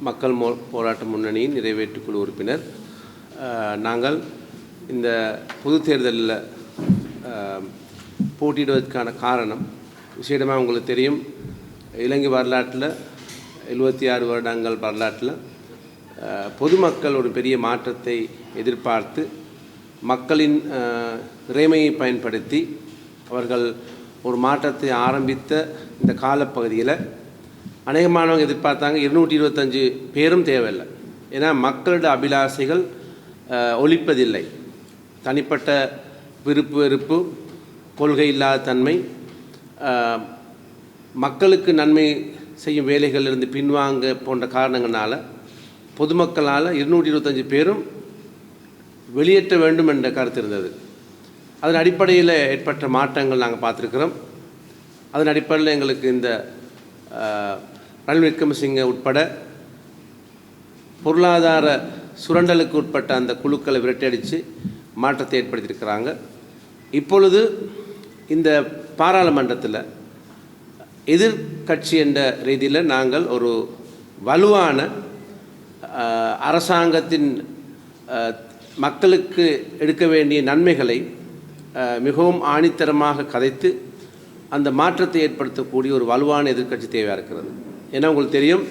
மக்கள் மோ போராட்ட முன்னணியின் நிறைவேற்றுக்குழு உறுப்பினர். நாங்கள் இந்த பொது தேர்தலில் போட்டியிடுவதற்கான காரணம் விசேடமாக உங்களுக்கு தெரியும் இலங்கை வரலாற்றில் எழுபத்தி ஆறு வருடங்கள் வரலாற்றில் பொதுமக்கள் ஒரு பெரிய மாற்றத்தை எதிர்பார்த்து மக்களின் இறைமையை பயன்படுத்தி அவர்கள் ஒரு மாற்றத்தை ஆரம்பித்த இந்த காலப்பகுதியில் அநேகமானவங்க எதிர்பார்த்தாங்க இருநூற்றி இருபத்தஞ்சு பேரும் தேவையில்லை. ஏன்னா மக்களோட அபிலாசைகள் ஒழிப்பதில்லை. தனிப்பட்ட விருப்பு வெறுப்பு கொள்கை இல்லாத தன்மை மக்களுக்கு நன்மை செய்யும் வேலைகளிலிருந்து பின்வாங்க போன்ற காரணங்களால் பொதுமக்களால் இருநூற்றி இருபத்தஞ்சு பேரும் வெளியேற்ற வேண்டும் என்ற கருத்து இருந்தது. அதன் அடிப்படையில் ஏற்பட்ட மாற்றங்கள் நாங்கள் பார்த்துருக்குறோம். அதன் அடிப்படையில் எங்களுக்கு இந்த ரணில் விக்ரமசிங்கை உட்பட பொருளாதார சுரண்டலுக்கு உட்பட்ட அந்த குழுக்களை விரட்டியடித்து மாற்றத்தை ஏற்படுத்தியிருக்கிறாங்க. இப்பொழுது இந்த பாராளுமன்றத்தில் எதிர்க்கட்சி என்ற ரீதியில் நாங்கள் ஒரு வலுவான அரசாங்கத்தின் மக்களுக்கு எடுக்க வேண்டிய நன்மைகளை மிகவும் ஆணித்தரமாக கதைத்து அந்த மாற்றத்தை ஏற்படுத்தக்கூடிய ஒரு வலுவான எதிர்க்கட்சி தேவையாக இருக்கிறது. ஏன்னா உங்களுக்கு தெரியும்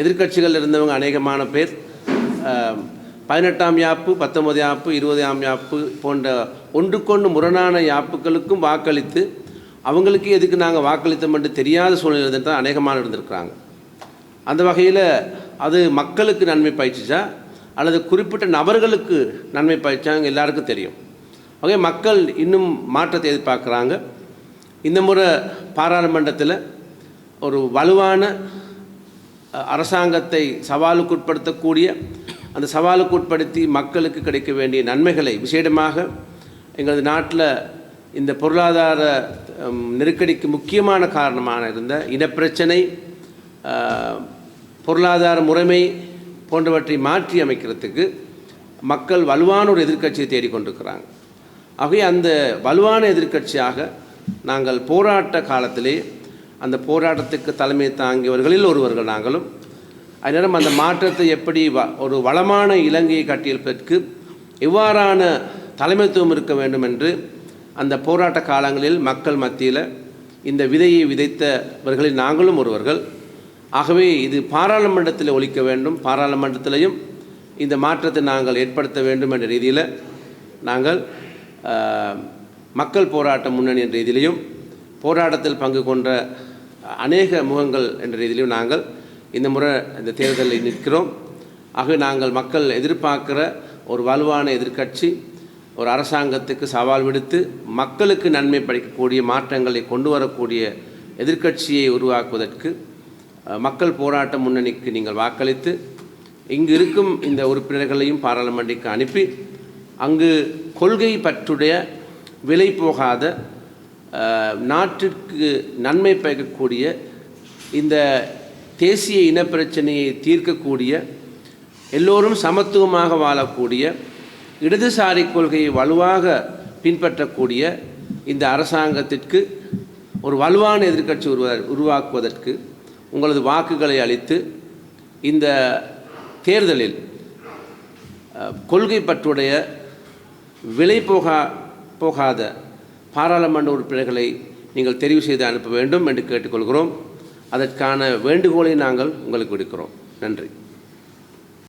எதிர்கட்சிகள் இருந்தவங்க அநேகமான பேர். பதினெட்டாம் யாப்பு பத்தொன்பது யாப்பு இருபதாம் யாப்பு போன்ற ஒன்றுக்கொண்டு முரணான யாப்புகளுக்கும் வாக்களித்து அவங்களுக்கு எதுக்கு நாங்கள் வாக்களித்தோம் என்று தெரியாத சூழ்நிலை இருந்துட்டு தான் அநேகமான இருந்திருக்கிறாங்க. அந்த வகையில் அது மக்களுக்கு நன்மை பயிற்சிச்சா அல்லது குறிப்பிட்ட நபர்களுக்கு நன்மை பயிற்சாங்க எல்லாருக்கும் தெரியும். ஆகவே மக்கள் இன்னும் மாற்றத்தை எதிர்பார்க்குறாங்க. இந்த முறை பாராளுமன்றத்தில் ஒரு வலுவான அரசாங்கத்தை அரசாங்கத்தை சவாலுக்குட்படுத்தக்கூடிய அந்த சவாலுக்குட்படுத்தி மக்களுக்கு கிடைக்க வேண்டிய நன்மைகளை விசேடமாக எங்களது நாட்டில் இந்த பொருளாதார நெருக்கடிக்கு முக்கியமான காரணமாக இருந்த இனப்பிரச்சனை பொருளாதார முறைமை போன்றவற்றை மாற்றி அமைக்கிறதுக்கு மக்கள் வலுவான ஒரு எதிர்க்கட்சியை தேடிக்கொண்டிருக்கிறாங்க. ஆகவே அந்த வலுவான எதிர்க்கட்சியாக நாங்கள் போராட்ட காலத்திலே அந்த போராட்டத்துக்கு தலைமை தாங்கியவர்களில் ஒருவர்கள் நாங்களும். அதனால் அந்த மாற்றத்தை எப்படி வ ஒரு வளமான இலங்கையை கட்டியெழுப்பதற்கு எவ்வாறான தலைமைத்துவம் இருக்க வேண்டும் என்று அந்த போராட்ட காலங்களில் மக்கள் மத்தியில் இந்த விதையை விதைத்தவர்களில் நாங்களும் ஒருவர்கள். ஆகவே இது பாராளுமன்றத்தில் ஒழிக்க வேண்டும். பாராளுமன்றத்திலையும் இந்த மாற்றத்தை நாங்கள் ஏற்படுத்த வேண்டும் என்ற ரீதியில் நாங்கள் மக்கள் போராட்ட முன்னணி என்ற ரீதியிலையும் போராட்டத்தில் பங்கு கொண்ட அநேக முகங்கள் என்ற ரீதியிலும் நாங்கள் இந்த முறை இந்த தேர்தலில் நிற்கிறோம். ஆகவே நாங்கள் மக்கள் எதிர்பார்க்கிற ஒரு வலுவான எதிர்க்கட்சி ஒரு அரசாங்கத்துக்கு சவால் விடுத்து மக்களுக்கு நன்மை படைக்கக்கூடிய மாற்றங்களை கொண்டு வரக்கூடிய எதிர்க்கட்சியை உருவாக்குவதற்கு மக்கள் போராட்ட முன்னணிக்கு நீங்கள் வாக்களித்து இங்கு இருக்கும் இந்த உறுப்பினர்களையும் பாராளுமன்றத்துக்கு அனுப்பி அங்கு கொள்கை பற்றுடைய விலை போகாத நாட்டிற்கு நன்மை பயக்கக்கூடிய இந்த தேசிய இனப்பிரச்சனையை தீர்க்கக்கூடிய எல்லோரும் சமத்துவமாக வாழக்கூடிய இடதுசாரி கொள்கையை வலுவாக பின்பற்றக்கூடிய இந்த அரசாங்கத்திற்கு ஒரு வலுவான எதிர்க்கட்சி உருவா உருவாக்குவதற்கு உங்களது வாக்குகளை அளித்து இந்த தேர்தலில் கொள்கை பற்றுடைய விலை போகா போகாத பாராளுமன்ற உறுப்பினர்களை நீங்கள் தெரிவு செய்து அனுப்ப வேண்டும் என்று கேட்டுக்கொள்கிறோம். அதற்கான வேண்டுகோளை நாங்கள் உங்களுக்கு விடுக்கிறோம். நன்றி.